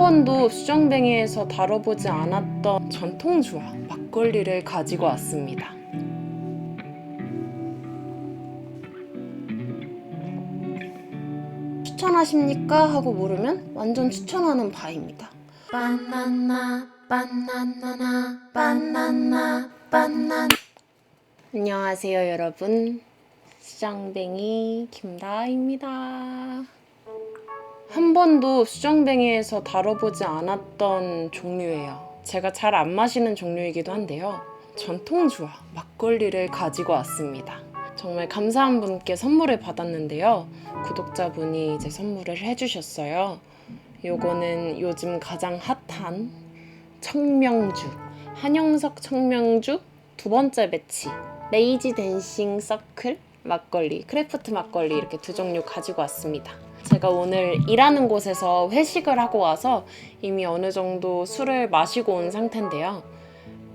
번도 수정뱅이에서 다뤄보지 않았던 전통주와 막걸리를 가지고 왔습니다. 추천하십니까? 하고 물으면 완전 추천하는 바입니다. 바나나 바나나나 바나나 바나나 안녕하세요 여러분 수정뱅이 김다입니다 한 번도 수정뱅이에서 다뤄보지 않았던 종류예요. 제가 잘 안 마시는 종류이기도 한데요. 전통주와 막걸리를 가지고 왔습니다. 정말 감사한 분께 선물을 받았는데요. 구독자분이 이제 선물을 해주셨어요. 요거는 요즘 가장 핫한 청명주 한영석 청명주 두 번째 배치 레이지 댄싱 서클 막걸리 크래프트 막걸리 이렇게 두 종류 가지고 왔습니다 제가 오늘 일하는 곳에서 회식을 하고 와서 이미 어느 정도 술을 마시고 온 상태인데요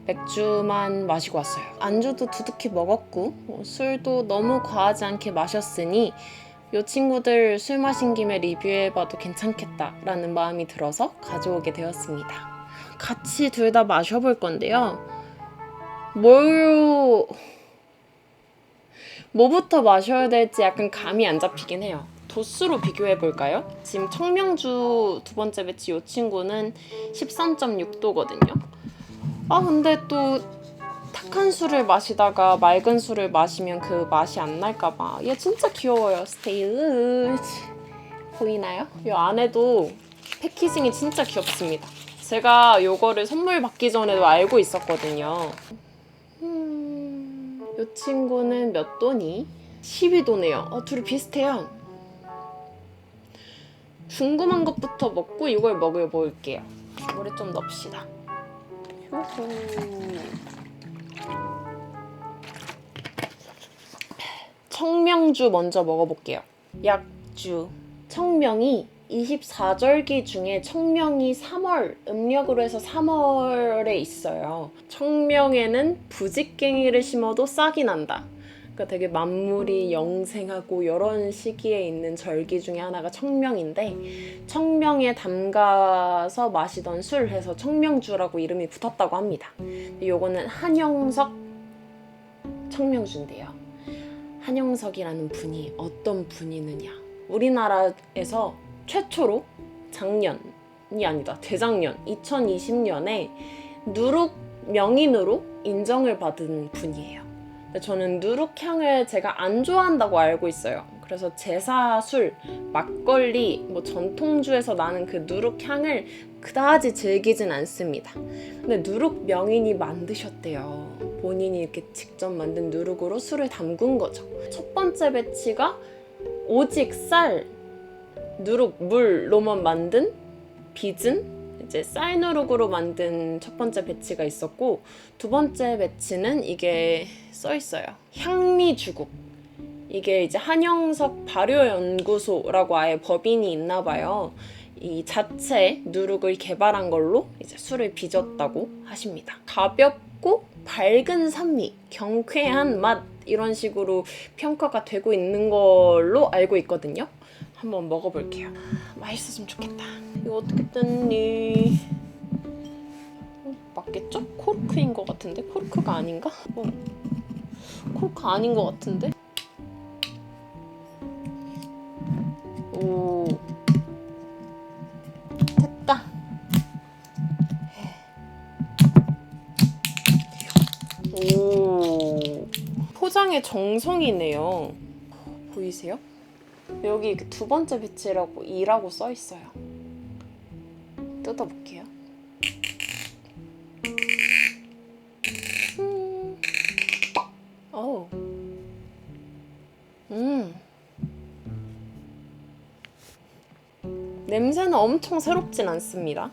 맥주만 마시고 왔어요 안주도 두둑히 먹었고 뭐 술도 너무 과하지 않게 마셨으니 이 친구들 술 마신 김에 리뷰해봐도 괜찮겠다라는 마음이 들어서 가져오게 되었습니다. 같이 둘 다 마셔볼 건데요. 뭘 뭐부터 마셔야 될지 약간 감이 안 잡히긴 해요. 도수로 비교해 볼까요? 지금 청명주 두 번째 배치 이 친구는 13.6도거든요. 아 근데 또 탁한 술을 마시다가 맑은 술을 마시면 그 맛이 안 날까 봐 얘 진짜 귀여워요 스테이즈 보이나요? 이 안에도 패키징이 진짜 귀엽습니다 제가 요거를 선물 받기 전에도 알고 있었거든요 음... 이 친구는 몇 도니? 12도네요 어, 둘이 비슷해요 궁금한 것부터 먹고 이걸 먹어볼게요 물에 좀 넣읍시다. 청명주 먼저 먹어볼게요. 약주. 청명이 24절기 중에 청명이 3월, 음력으로 해서 3월에 있어요. 청명에는 부직갱이를 심어도 싹이 난다. 그러니까 되게 만물이 영생하고 이런 시기에 있는 절기 중에 하나가 청명인데 청명에 담가서 마시던 술 해서 청명주라고 이름이 붙었다고 합니다. 요거는 한영석 청명주인데요. 한영석이라는 분이 어떤 분이느냐. 우리나라에서 최초로 작년이 아니다. 재작년 2020년에 누룩 명인으로 인정을 받은 분이에요. 저는 누룩향을 제가 안 좋아한다고 알고 있어요. 그래서 제사 술, 막걸리, 뭐 전통주에서 나는 그 누룩향을 그다지 즐기진 않습니다. 근데 누룩 명인이 만드셨대요. 본인이 이렇게 직접 만든 누룩으로 술을 담근 거죠. 첫 번째 배치가 오직 쌀, 누룩, 물로만 만든 빚은 이제 쌀 누룩으로 만든 첫 번째 배치가 있었고 두 번째 배치는 이게 써 있어요. 향미 주국. 이게 이제 한영석 발효연구소라고 아예 법인이 있나 봐요. 이 자체 누룩을 개발한 걸로 이제 술을 빚었다고 하십니다. 가볍고 밝은 산미, 경쾌한 맛 이런 식으로 평가가 되고 있는 걸로 알고 있거든요. 한번 먹어볼게요. 맛있었으면 좋겠다. 이거 어떻게 뜯니? 어, 맞겠죠? 코르크인 것 같은데? 코르크가 아닌가? 어. 코르크 아닌 것 같은데? 오. 됐다. 오. 포장의 정성이네요. 보이세요? 여기 그두 번째 배치라고 2라고 써 있어요. 뜯어볼게요. 음. 어우. 음. 냄새는 엄청 새롭진 않습니다.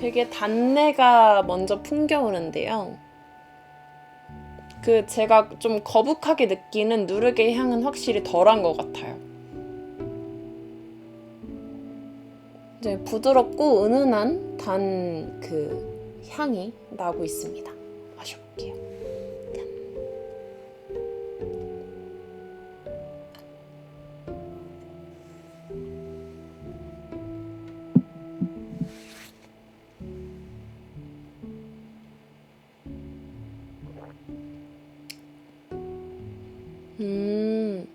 되게 단내가 먼저 풍겨오는데요. 그 제가 좀 거북하게 느끼는 누룩의 향은 확실히 덜한 것 같아요. 이제 부드럽고 은은한 단 그 향이 나고 있습니다. 마셔볼게요. 음.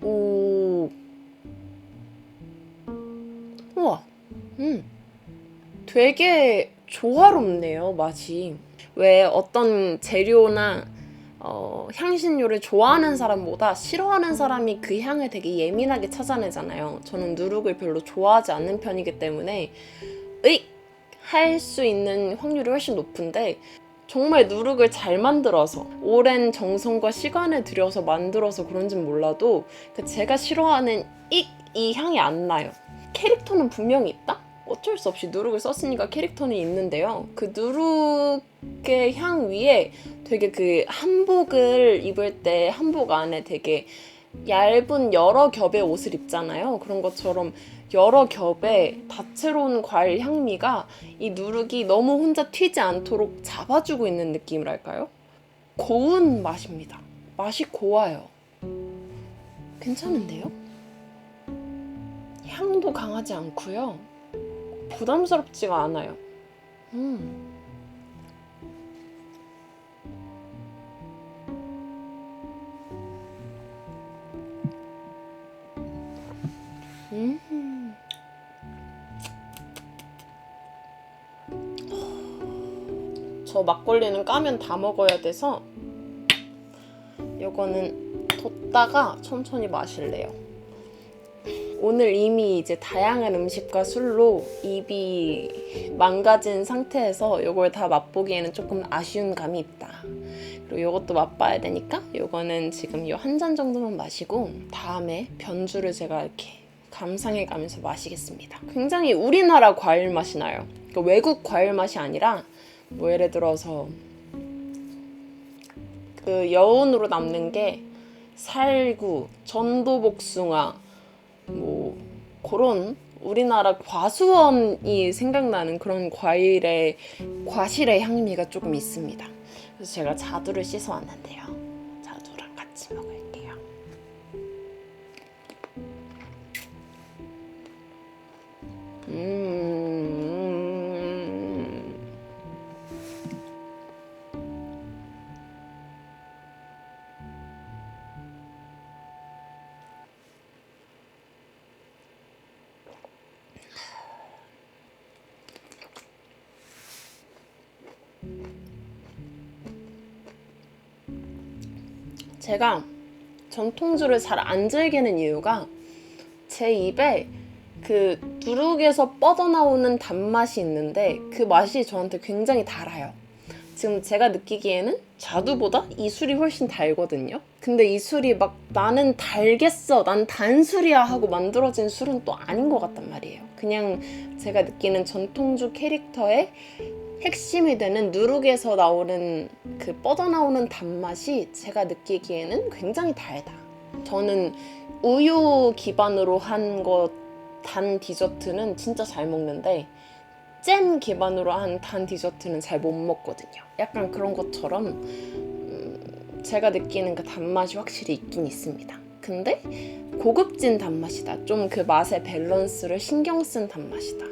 오. 우와. 음. 되게 조화롭네요, 맛이. 왜 어떤 재료나 어, 향신료를 좋아하는 사람보다 싫어하는 사람이 그 향을 되게 예민하게 찾아내잖아요. 저는 누룩을 별로 좋아하지 않는 편이기 때문에 의! 할수 있는 확률이 훨씬 높은데 정말 누룩을 잘 만들어서 오랜 정성과 시간을 들여서 만들어서 그런진 몰라도 그 제가 싫어하는 이, 이 향이 안 나요. 캐릭터는 분명히 있다? 어쩔 수 없이 누룩을 썼으니까 캐릭터는 있는데요. 그 누룩의 향 위에 되게 그 한복을 입을 때 한복 안에 되게 얇은 여러 겹의 옷을 입잖아요. 그런 것처럼 여러 겹의 다채로운 과일 향미가 이 누룩이 너무 혼자 튀지 않도록 잡아주고 있는 느낌이랄까요? 고운 맛입니다. 맛이 고와요. 괜찮은데요? 향도 강하지 않고요. 부담스럽지가 않아요. 음. 음. 막걸리는 까면 다 먹어야 돼서 요거는 뒀다가 천천히 마실래요. 오늘 이미 이제 다양한 음식과 술로 입이 망가진 상태에서 이걸 다 맛보기에는 조금 아쉬운 감이 있다. 그리고 이것도 맛봐야 되니까 이거는 지금 이 한 잔 정도만 마시고 다음에 변주를 제가 이렇게 감상해 가면서 마시겠습니다. 굉장히 우리나라 과일 맛이 나요. 그러니까 외국 과일 맛이 아니라 뭐 예를 들어서 그 여운으로 남는 게 살구, 전도복숭아, 뭐 그런 우리나라 과수원이 생각나는 그런 과일의 과실의 향미가 조금 있습니다. 그래서 제가 자두를 씻어 왔는데요. 제가 전통주를 잘 안 즐기는 이유가 제 입에 그 누룩에서 뻗어나오는 단맛이 있는데 그 맛이 저한테 굉장히 달아요. 지금 제가 느끼기에는 자두보다 이 술이 훨씬 달거든요. 근데 이 술이 막 나는 달겠어, 난 단술이야 하고 만들어진 술은 또 아닌 것 같단 말이에요. 그냥 제가 느끼는 전통주 캐릭터의 핵심이 되는 누룩에서 나오는 그 뻗어나오는 단맛이 제가 느끼기에는 굉장히 달다. 저는 우유 기반으로 한 것 단 디저트는 진짜 잘 먹는데 잼 기반으로 한 단 디저트는 잘 못 먹거든요. 약간 그런 것처럼 음, 제가 느끼는 그 단맛이 확실히 있긴 있습니다. 근데 고급진 단맛이다. 좀 그 맛의 밸런스를 신경 쓴 단맛이다.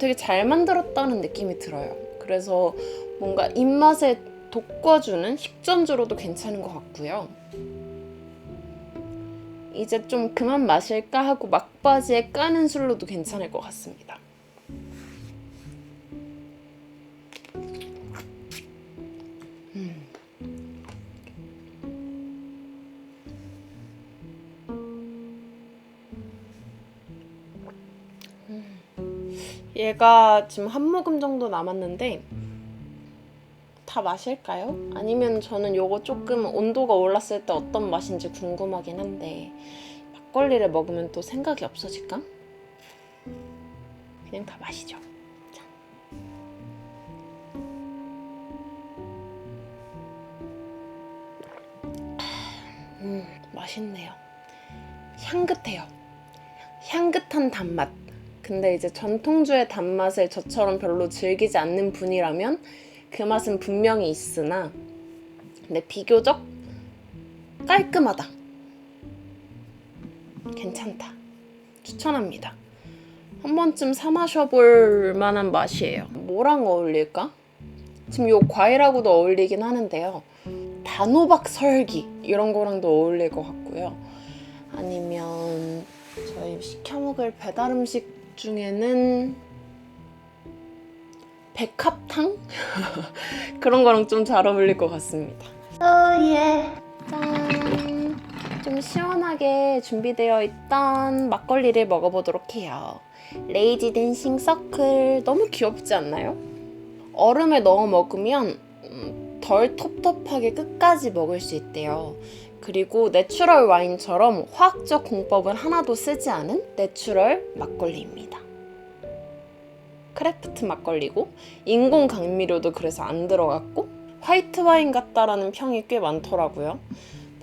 되게 잘 만들었다는 느낌이 들어요. 그래서 뭔가 입맛에 돋궈주는 식전주로도 괜찮은 것 같고요. 이제 좀 그만 마실까 하고 막바지에 까는 술로도 괜찮을 것 같습니다. 얘가 지금 한 모금 정도 남았는데 다 마실까요? 아니면 저는 요거 조금 온도가 올랐을 때 어떤 맛인지 궁금하긴 한데 막걸리를 먹으면 또 생각이 없어질까? 그냥 다 마시죠. 자. 음, 맛있네요. 향긋해요. 향긋한 단맛. 근데 이제 전통주의 단맛을 저처럼 별로 즐기지 않는 분이라면 그 맛은 분명히 있으나 근데 비교적 깔끔하다. 괜찮다. 추천합니다. 한 번쯤 사 마셔볼 만한 맛이에요. 뭐랑 어울릴까? 지금 요 과일하고도 어울리긴 하는데요. 단호박 설기 이런 거랑도 어울릴 것 같고요. 아니면 저희 시켜 먹을 배달 음식 중에는 백합탕 그런 거랑 좀 잘 어울릴 것 같습니다. 오예 짠. 좀 시원하게 준비되어 있던 막걸리를 먹어보도록 해요. 레이지 댄싱 서클 너무 귀엽지 않나요? 얼음에 넣어 먹으면 음, 덜 텁텁하게 끝까지 먹을 수 있대요. 그리고 내추럴 와인처럼 화학적 공법은 하나도 쓰지 않은 내추럴 막걸리입니다. 크래프트 막걸리고 인공 감미료도 그래서 안 들어갔고 화이트 와인 같다라는 평이 꽤 많더라고요.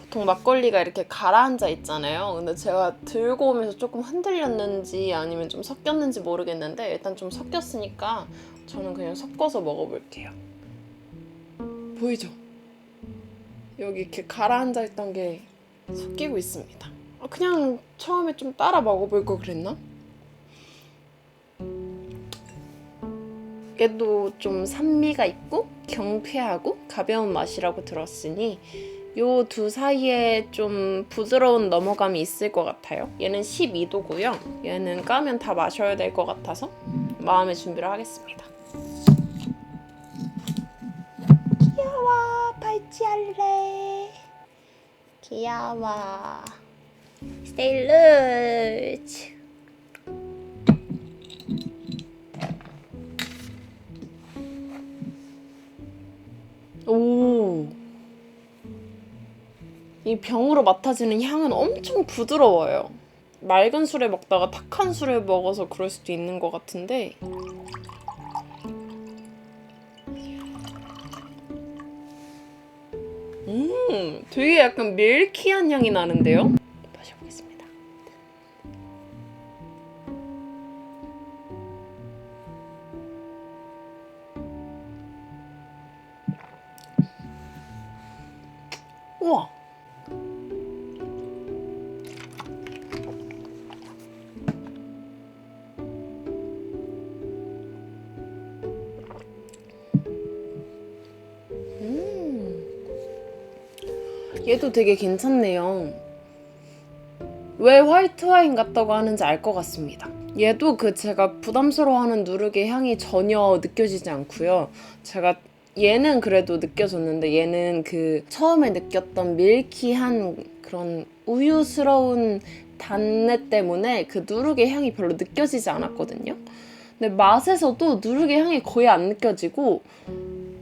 보통 막걸리가 이렇게 가라앉아 있잖아요. 근데 제가 들고 오면서 조금 흔들렸는지 아니면 좀 섞였는지 모르겠는데 일단 좀 섞였으니까 저는 그냥 섞어서 먹어볼게요. 보이죠? 여기 이렇게 가라앉아 있던 게 섞이고 있습니다. 아, 그냥 처음에 좀 따라 먹어볼 거 그랬나? 얘도 좀 산미가 있고 경쾌하고 가벼운 맛이라고 들었으니 요 두 사이에 좀 부드러운 넘어감이 있을 것 같아요. 얘는 12도고요. 얘는 까면 다 마셔야 될 것 같아서 마음의 준비를 하겠습니다. 발치할래 귀여워 스테일루치 오. 이 병으로 맡아지는 향은 엄청 부드러워요. 맑은 술을 먹다가 탁한 술을 먹어서 그럴 수도 있는 것 같은데 되게 약간 밀키한 향이 나는데요? 얘도 되게 괜찮네요. 왜 화이트 와인 같다고 하는지 알 것 같습니다. 얘도 그 제가 부담스러워하는 누룩의 향이 전혀 느껴지지 않고요. 제가 얘는 그래도 느껴졌는데 얘는 그 처음에 느꼈던 밀키한 그런 우유스러운 단내 때문에 그 누룩의 향이 별로 느껴지지 않았거든요. 근데 맛에서도 누룩의 향이 거의 안 느껴지고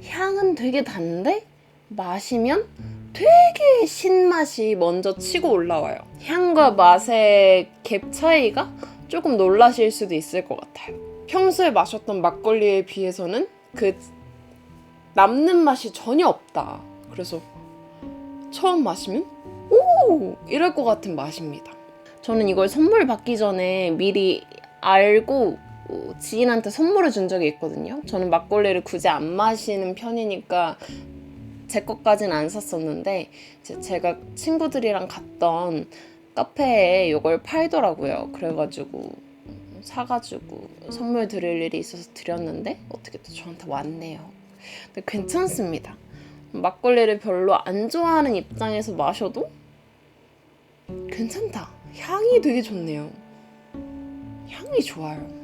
향은 되게 단데 마시면 되게 신맛이 먼저 치고 올라와요. 향과 맛의 갭 차이가 조금 놀라실 수도 있을 것 같아요. 평소에 마셨던 막걸리에 비해서는 그 남는 맛이 전혀 없다. 그래서 처음 마시면 오 이럴 것 같은 맛입니다. 저는 이걸 선물 받기 전에 미리 알고 어, 지인한테 선물을 준 적이 있거든요. 저는 막걸리를 굳이 안 마시는 편이니까 제 것까지는 안 샀었는데 제- 제가 친구들이랑 갔던 카페에 이걸 팔더라고요. 그래가지고 사가지고 선물 드릴 일이 있어서 드렸는데 어떻게 또 저한테 왔네요. 근데 괜찮습니다. 막걸리를 별로 안 좋아하는 입장에서 마셔도 괜찮다. 향이 되게 좋네요. 향이 좋아요.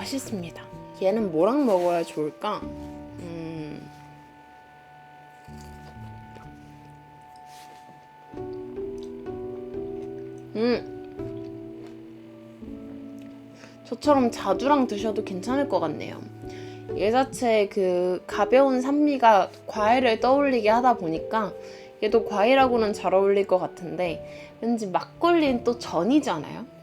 맛있습니다. 얘는 뭐랑 먹어야 좋을까? 음. 음. 저처럼 자두랑 드셔도 괜찮을 것 같네요. 얘 자체 그 가벼운 산미가 과일을 떠올리게 하다 보니까 얘도 과일하고는 잘 어울릴 것 같은데 왠지 막걸리는 또 전이잖아요.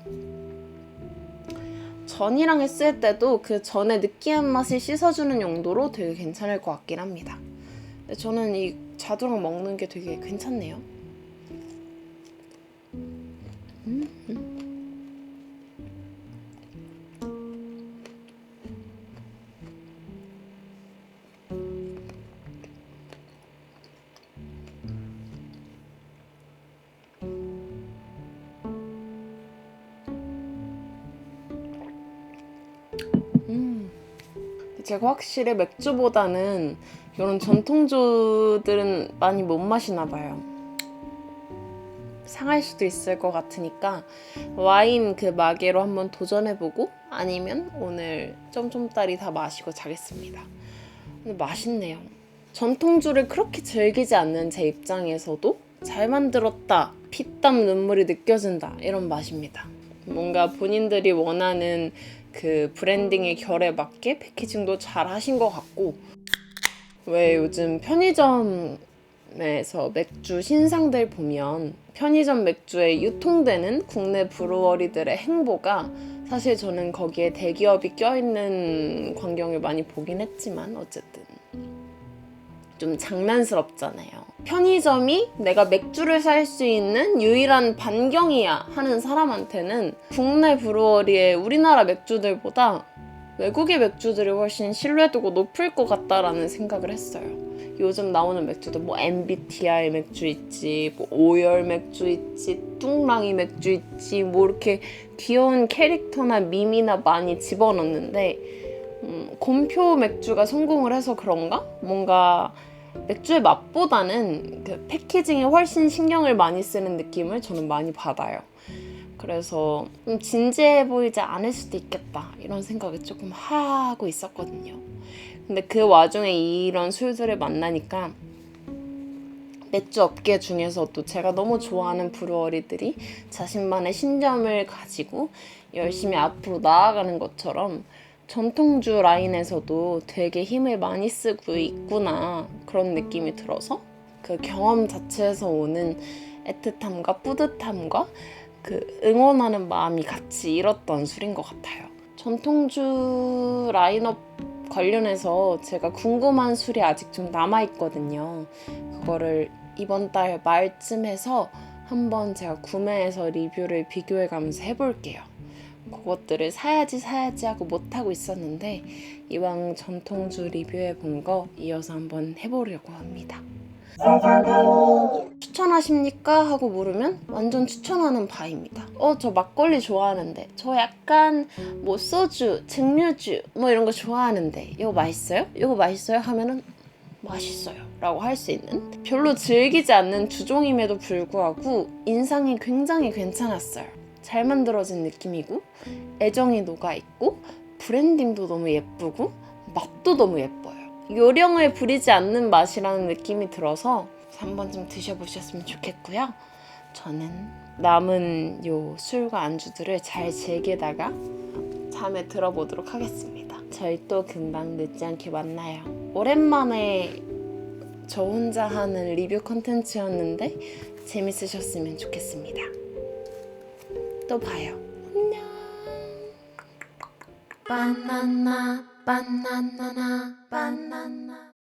전이랑 했을 때도 그 전의 느끼한 맛을 씻어주는 용도로 되게 괜찮을 것 같긴 합니다. 근데 저는 이 자두랑 먹는 게 되게 괜찮네요. 음, 음. 음. 제가 확실히 맥주보다는 이런 전통주들은 많이 못 마시나 봐요. 상할 수도 있을 것 같으니까 와인 그 마개로 한번 도전해보고 아니면 오늘 점점따리 다 마시고 자겠습니다. 근데 맛있네요. 전통주를 그렇게 즐기지 않는 제 입장에서도 잘 만들었다, 피땀 눈물이 느껴진다 이런 맛입니다. 뭔가 본인들이 원하는 그 브랜딩의 결에 맞게 패키징도 잘 하신 것 같고 왜 요즘 편의점에서 맥주 신상들 보면 편의점 맥주에 유통되는 국내 브루어리들의 행보가 사실 저는 거기에 대기업이 껴있는 광경을 많이 보긴 했지만 어쨌든 좀 장난스럽잖아요. 편의점이 내가 맥주를 살 수 있는 유일한 반경이야 하는 사람한테는 국내 브루어리의 우리나라 맥주들보다 외국의 맥주들이 훨씬 신뢰도가 높을 것 같다라는 생각을 했어요. 요즘 나오는 맥주도 뭐 MBTI 맥주 있지, 뭐 오열 맥주 있지, 뚱랑이 맥주 있지, 뭐 이렇게 귀여운 캐릭터나 밈이나 많이 집어넣는데 음, 곰표 맥주가 성공을 해서 그런가? 뭔가 맥주의 맛보다는 그 패키징에 훨씬 신경을 많이 쓰는 느낌을 저는 많이 받아요. 그래서 좀 진지해 보이지 않을 수도 있겠다 이런 생각을 조금 하고 있었거든요. 근데 그 와중에 이런 술들을 만나니까 맥주 업계 중에서도 제가 너무 좋아하는 브루어리들이 자신만의 신점을 가지고 열심히 앞으로 나아가는 것처럼 전통주 라인에서도 되게 힘을 많이 쓰고 있구나 그런 느낌이 들어서 그 경험 자체에서 오는 애틋함과 뿌듯함과 그 응원하는 마음이 같이 일었던 술인 것 같아요. 전통주 라인업 관련해서 제가 궁금한 술이 아직 좀 남아 있거든요. 그거를 이번 달 말쯤 해서 한번 제가 구매해서 리뷰를 비교해 가면서 해볼게요. 그것들을 사야지 사야지 하고 못하고 있었는데 이왕 전통주 리뷰해 본 거 이어서 한번 해보려고 합니다. 추천하십니까? 하고 물으면 완전 추천하는 바입니다. 어, 저 막걸리 좋아하는데. 저 약간 뭐 소주, 증류주 뭐 이런 거 좋아하는데. 이거 맛있어요? 이거 맛있어요? 하면은 맛있어요. 라고 할 수 있는 별로 즐기지 않는 주종임에도 불구하고 인상이 굉장히 괜찮았어요. 잘 만들어진 느낌이고 애정이 녹아있고 브랜딩도 너무 예쁘고 맛도 너무 예뻐요. 요령을 부리지 않는 맛이라는 느낌이 들어서 한 번쯤 드셔보셨으면 좋겠고요. 저는 남은 요 술과 안주들을 잘 즐기다가 잠에 들어보도록 하겠습니다. 저희 또 금방 늦지 않게 만나요. 오랜만에 저 혼자 하는 리뷰 컨텐츠였는데 재밌으셨으면 좋겠습니다. 또 봐요. 안녕. 바나나 바나나나 바나나